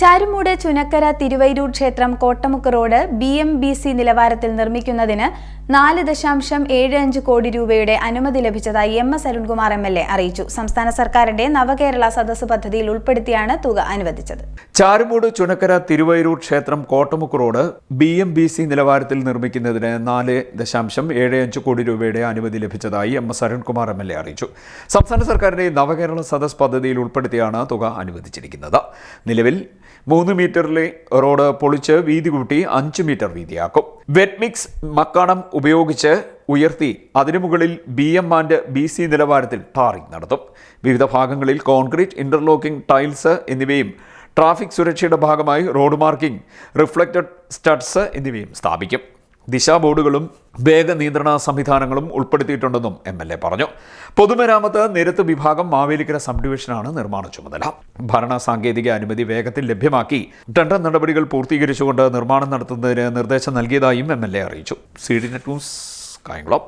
ചാരുമൂട് ചുനക്കര തിരുവൈരൂർ ക്ഷേത്രം Kottamukku road B M B C നിലവാരത്തിൽ നിർമ്മിക്കുന്നതിന് നാല് ദശാംശം ഏഴ് അഞ്ച് കോടി രൂപയുടെ അനുമതി ലഭിച്ചതായി M S Arunkumar M L A അറിയിച്ചു. സംസ്ഥാന സർക്കാരിന്റെ നവകേരള സദസ്സ് പദ്ധതിയിൽ ഉൾപ്പെടുത്തിയാണ് തുക അനുവദിച്ചത്. ചാരുമൂട് ചുനക്കര തിരുവൈരൂർ ക്ഷേത്രം Kottamukku road B M B C നിലവാരത്തിൽ നിർമ്മിക്കുന്നതിന് നാല് ദശാംശം ഏഴ് അഞ്ച് കോടി രൂപയുടെ അനുമതി ലഭിച്ചതായി M S Arunkumar M L A അറിയിച്ചു. സംസ്ഥാന സർക്കാരിന്റെ നവകേരള സദസ് പദ്ധതിയിൽ ഉൾപ്പെടുത്തിയാണ് തുക അനുവദിച്ചിരിക്കുന്നത്. നിലവിൽ മൂന്ന് മീറ്ററിലെ റോഡ് പൊളിച്ച് വീതി കൂട്ടി അഞ്ച് മീറ്റർ വീതിയാക്കും. വെറ്റ് മിക്സ് മക്കാണം ഉപയോഗിച്ച് ഉയർത്തി അതിനു മുകളിൽ B M and B C നിലവാരത്തിൽ ടാറിംഗ് നടത്തും. വിവിധ ഭാഗങ്ങളിൽ കോൺക്രീറ്റ് ഇന്റർലോക്കിംഗ് ടൈൽസ് എന്നിവയും ട്രാഫിക് സുരക്ഷയുടെ ഭാഗമായി റോഡ് മാർക്കിംഗ് റിഫ്ലക്റ്റഡ് സ്റ്റഡ്സ് എന്നിവയും സ്ഥാപിക്കും. ദിശാ ബോർഡുകളും വേഗ നിയന്ത്രണ സംവിധാനങ്ങളും ഉൾപ്പെടുത്തിയിട്ടുണ്ടെന്നും എം എൽ എ പറഞ്ഞു. പൊതുമരാമത്ത് നിരത്ത് വിഭാഗം മാവേലിക്കര സബ് ഡിവിഷനാണ് നിർമ്മാണ ചുമതല. ഭരണ സാങ്കേതിക അനുമതി വേഗത്തിൽ ലഭ്യമാക്കി ടെൻഡർ നടപടികൾ പൂർത്തീകരിച്ചുകൊണ്ട് നിർമ്മാണം നടത്തുന്നതിന് നിർദ്ദേശം നൽകിയതായും എം എൽ എ അറിയിച്ചു. C D net news Kayamkulam.